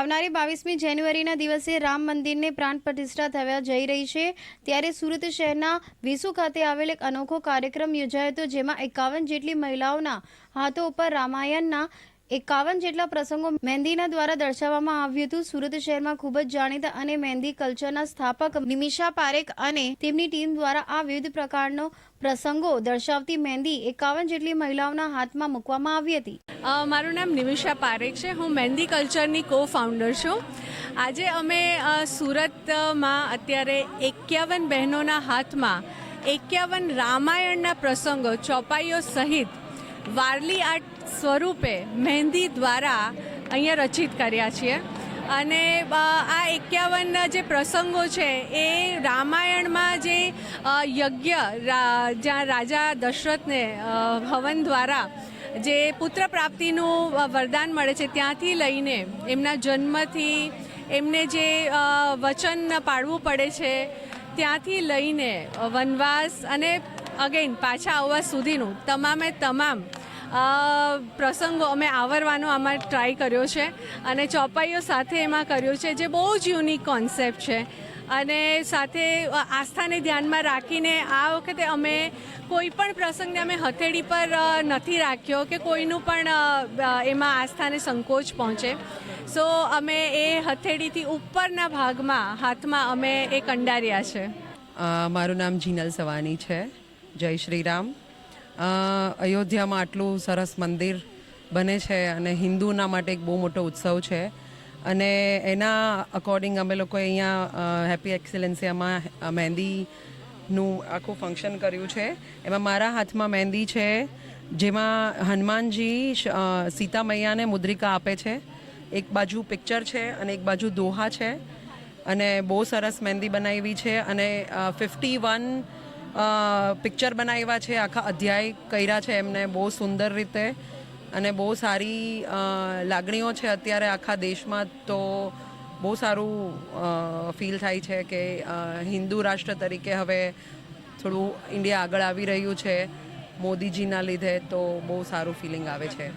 આવનારી બાવીસમી જાન્યુઆરીના દિવસે રામ મંદિરને પ્રાણ પ્રતિષ્ઠા થવા જઈ રહી છે. ત્યારે સુરત શહેરના વિસુ ખાતે આવેલ એક અનોખો કાર્યક્રમ યોજાયો હતો, જેમાં એકાવન જેટલી મહિલાઓના હાથો ઉપર રામાયણના એકાવન જેટલા પ્રસંગો મહેંદીના દ્વારા દર્શાવવામાં આવ્યું હતું. સુરત શહેરમાં ખૂબ જ જાણીતા અને મહેંદી કલ્ચરના સ્થાપક નિમિષા પારેખ અને તેમની ટીમ દ્વારા આ વિવિધ પ્રકારનો પ્રસંગો દર્શાવતી મહેંદી એકાવન જેટલી મહિલાઓના હાથમાં મૂકવામાં આવી હતી. મારું નામ નિમિષા પારેખ છે. હું મહેંદી કલ્ચરની કો ફાઉન્ડર છું. આજે અમે સુરતમાં અત્યારે એકાવન બહેનોના હાથમાં એકાવન રામાયણના પ્રસંગો, ચોપાઈઓ સહિત વારલી આર્ટ સ્વરૂપે મહેંદી દ્વારા અહીંયા રચિત કર્યા છીએ. અને આ એકાવન જે પ્રસંગો છે, એ રામાયણમાં જે યજ્ઞ જ્યાં રાજા દશરથને હવન દ્વારા જે પુત્ર પ્રાપ્તિનું વરદાન મળે છે, ત્યાંથી લઈને એમના જન્મથી એમને જે વચન પાડવું પડે છે, ત્યાંથી લઈને વનવાસ અને, અગેન, પાછા આવવા સુધીનું તમામે તમામ પ્રસંગો અમે આવરવાનો આમાં ટ્રાય કર્યો છે અને ચોપાઈઓ સાથે એમાં કર્યો છે જે બહુ જ યુનિક કોન્સેપ્ટ છે. અને સાથે આસ્થાને ધ્યાનમાં રાખીને આ વખતે અમે કોઈ પણ પ્રસંગને અમે હથેળી પર નથી રાખ્યો કે કોઈનું પણ એમાં આસ્થાને સંકોચ પહોંચે. સો અમે એ હથેળીથી ઉપરના ભાગમાં, હાથમાં અમે એ કંડાર્યા છે. મારું નામ જીનલ સવાની છે. જય શ્રી રામ. અયોધ્યામાં આટલું સરસ મંદિર બને છે અને હિન્દુના માટે એક બહુ મોટો ઉત્સવ છે. અને એના અકોર્ડિંગ અમે લોકોએ અહીંયા હેપી એક્સેલન્સિયામાં મહેંદીનું આખું ફંક્શન કર્યું છે. એમાં મારા હાથમાં મહેંદી છે, જેમાં હનુમાનજી સીતા મૈયાને મુદ્રિકા આપે છે. એક બાજુ પિક્ચર છે અને એક બાજુ દોહા છે. અને બહુ સરસ મહેંદી બનાવી છે અને ફિફ્ટી વન પિક્ચર બનાવ્યા છે, આખા અધ્યાય કર્યા છે એમને બહુ સુંદર રીતે અને બહુ સારી લાગણીઓ છે અત્યારે આખા દેશમાં તો બહુ સારું ફીલ થાય છે કે હિન્દુ રાષ્ટ્ર તરીકે હવે થોડું ઇન્ડિયા આગળ આવી રહ્યું છે મોદીજીના લીધે તો બહુ સારું ફિલિંગ આવે છે.